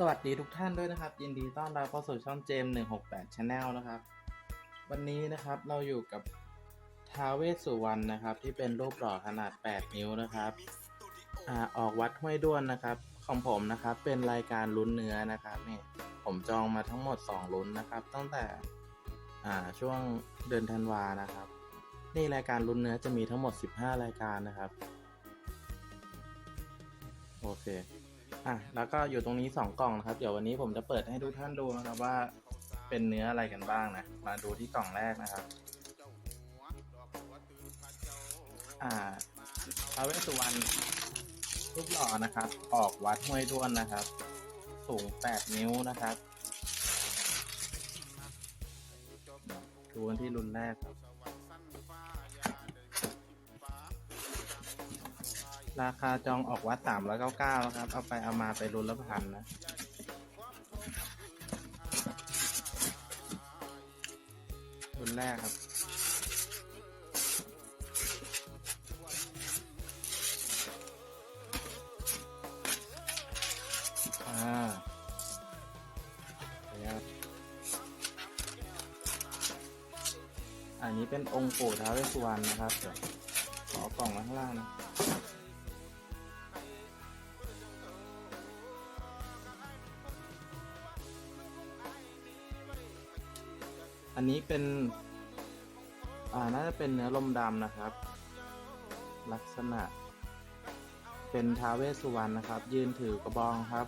สวัสดีทุกท่านด้วยนะครับ ยินดีต้อนรับเข้าสู่ช่องเจม168 Channel นะครับ วันนี้นะครับเราอยู่กับท้าวเวสสุวรรณนะครับ ที่เป็นรูปหล่อขนาด 8 นิ้วนะครับอ่าออกวัดห้วยด้วนนะครับ ของผมนะครับเป็นรายการลุ้นเนื้อนะครับนี่ผมจองมาทั้งหมด 2 ลุ้นนะครับ ตั้งแต่อ่าช่วงเดือนธันวานะครับ นี่รายการลุ้นเนื้อจะมีทั้งหมด 15 รายการนะครับ โอเค อะแล้วก็อยู่ตรงนี้สองกล่องนะครับ เดี๋ยววันนี้ผมจะเปิดให้ทุกท่านดูนะครับว่าเป็นเนื้ออะไรกันบ้างนะ มาดูที่กล่องแรกนะครับ อ่าพระเวสสุวรรณรูปหล่อนะครับ ออกวัดห้วยด้วนนะครับ สูง 8 นิ้วนะครับดูกันที่รุ่นแรกครับ ราคาจองออกวัดสามร้อยเก้าเก้าครับ เอาไปเอามาไปรุนละพันนะ รุ่นแรกครับ อ่าอันนี้เป็นองค์ปู่ท้าวเวสสุวรรณนะครับเดี๋ยวขอกล่องไว้ข้างล่างนะ อันนี้เป็น อ่า น่าจะเป็นเนื้อลมดำนะครับ ลักษณะ เป็นท้าเวสสุวรรณนะครับ ยืนถือกระบองครับ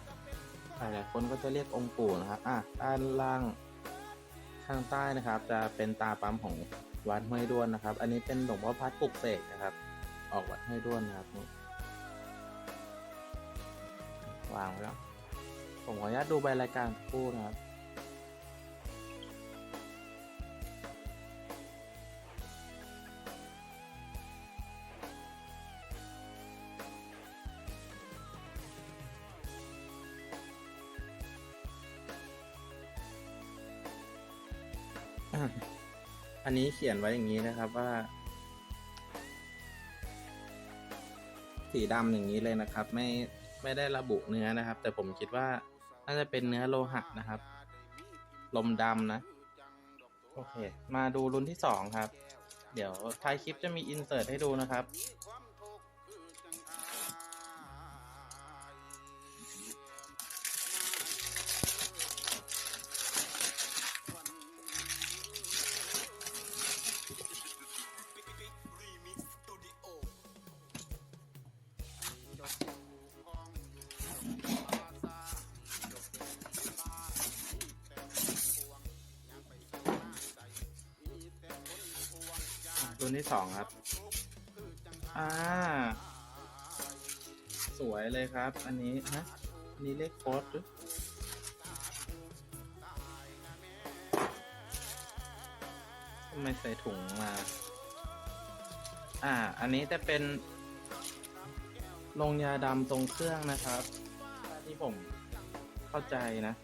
หลายๆคนก็จะเรียกองค์ปู่นะครับ อะด้านล่างข้างใต้นะครับ จะเป็นตาปั๊มของวัดห้วยด้วนนะครับ อันนี้เป็นหลวงพ่อพัดปลุกเสกนะครับ ออกวัดห้วยด้วนนะครับ วางไว้แล้ว ผมขออนุญาตดูใบรายการคู่นะครับ อันนี้เขียนไว้อย่างนี้นะครับว่า สีดำอย่างนี้เลยนะครับ ไม่ไม่ได้ระบุเนื้อนะครับ แต่ผมคิดว่าน่าจะเป็นเนื้อโลหะนะครับ ลมดำนะ โอเค มาดูรุ่นที่สองครับ เดี๋ยวท้ายคลิปจะมีอินเสิร์ตให้ดูนะครับ รุ่นที่สองครับ อ่า สวยเลยครับ อันนี้ฮะอันนี้เลขโค้ดหรือทำไมใส่ถุงมา อ่า อันนี้จะเป็นลงยาดำตรงเครื่องนะครับ ที่ผมเข้าใจนะ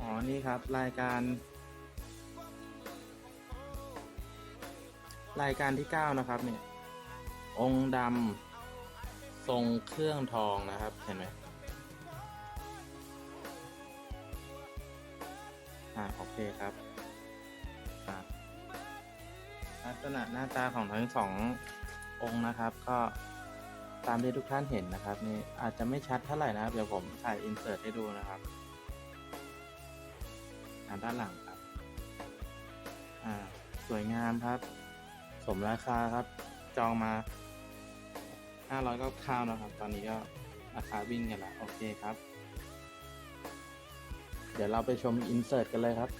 อ๋อ นี่ครับ รายการ รายการที่เก้านะครับเนี่ย องค์ดำทรงเครื่องทองนะครับ เห็นไหมอ่าโอเคครับอ่าลักษณะหน้าตาของทั้งสององค์นะครับ ก็ตามที่ทุกท่านเห็นนะครับ นี่อาจจะไม่ชัดเท่าไหร่นะครับ เดี๋ยวผมถ่ายอินเสิร์ตให้ดูนะครับ อ่าด้านหลังครับ อ่า สวยงามครับ สมราคาครับ จองมาห้าร้อยก็ข้าวนะครับ ตอนนี้ก็ราคาวิ่งกันละโอเคครับ เดี๋ยวเราไปชมอินเสิร์ตกันเลยครับ